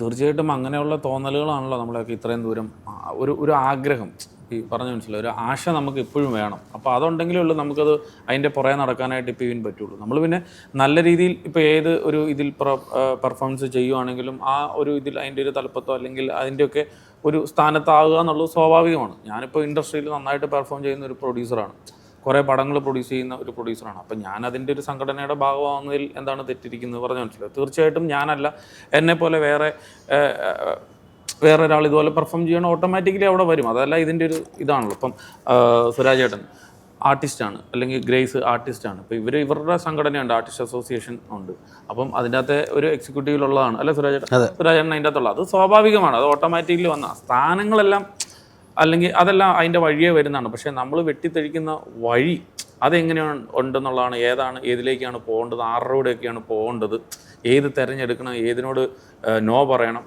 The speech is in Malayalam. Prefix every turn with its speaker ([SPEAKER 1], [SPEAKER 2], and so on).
[SPEAKER 1] തീർച്ചയായിട്ടും അങ്ങനെയുള്ള തോന്നലുകളാണല്ലോ നമ്മളെയൊക്കെ ഇത്രയും ദൂരം ഒരു ഒരു ആഗ്രഹം. ഈ പറഞ്ഞ മനസ്സിലായി? ഒരു ആശ നമുക്ക് എപ്പോഴും വേണം. അപ്പോൾ അതുണ്ടെങ്കിലേ ഉള്ളൂ നമുക്കത് അതിന്റെ പുറകെ നടക്കാനായിട്ട് ഇപ്പോൾ ഇവൻ പറ്റുള്ളൂ. നമ്മൾ പിന്നെ നല്ല രീതിയിൽ ഇപ്പോൾ ഏത് ഒരു ഇതിൽ പെർഫോമൻസ് ചെയ്യുവാണെങ്കിലും ആ ഒരു ഇതിൽ അതിന്റെ ഒരു തലപ്പത്തോ അല്ലെങ്കിൽ അതിന്റെയൊക്കെ ഒരു സ്ഥാനത്താവുക എന്നുള്ളത് സ്വാഭാവികമാണ്. ഞാനിപ്പോൾ ഇൻഡസ്ട്രിയിൽ നന്നായിട്ട് പെർഫോം ചെയ്യുന്ന ഒരു പ്രൊഡ്യൂസറാണ് കുറേ പടങ്ങൾ പ്രൊഡ്യൂസ് ചെയ്യുന്ന ഒരു പ്രൊഡ്യൂസറാണ് അപ്പം ഞാൻ അതിന്റെ ഒരു സംഘടനയുടെ ഭാഗമാകുന്നതിൽ എന്താണ് തെറ്റിരിക്കുന്നത് പറഞ്ഞു മനസ്സിലായി തീർച്ചയായിട്ടും ഞാനല്ല. എന്നെ പോലെ വേറെ വേറെ ഒരാൾ ഇതുപോലെ പെർഫോം ചെയ്യണം ഓട്ടോമാറ്റിക്കലി അവിടെ വരും. അതല്ല ഇതിന്റെ ഒരു ഇതാണല്ലോ. ഇപ്പം സുരാജേട്ടൻ സുരാജ് ഏട്ടൻ ആർട്ടിസ്റ്റാണ് അല്ലെങ്കിൽ ഗ്രേസ് ആർട്ടിസ്റ്റാണ് ഇപ്പോൾ ഇവർ ഇവരുടെ സംഘടനയുണ്ട്. ആർട്ടിസ്റ്റ് അസോസിയേഷൻ ഉണ്ട്. അപ്പം അതിന്റെ അകത്തെ ഒരു എക്സിക്യൂട്ടീവിലുള്ളതാണ് അല്ലെ സുരാജ് ഏട്ടൻ സുരാജ് ഏട്ടൻ അതിന്റെ അകത്തുള്ള അത് സ്വാഭാവികമാണ്. അത് ഓട്ടോമാറ്റിക്കലി വന്ന. സ്ഥാനങ്ങളെല്ലാം അല്ലെങ്കിൽ അതെല്ലാം അതിന്റെ വഴിയേ വരുന്നതാണ്. പക്ഷേ നമ്മൾ വെട്ടിത്തെഴിക്കുന്ന വഴി അതെങ്ങനെയാണ് ഉണ്ടെന്നുള്ളതാണ് ഏതാണ് ഏതിലേക്കാണ് പോകേണ്ടത് ആരുടെ കൂടെയൊക്കെയാണ് പോകേണ്ടത് ഏത് തിരഞ്ഞെടുക്കണം ഏതിനോട് നോ പറയണം.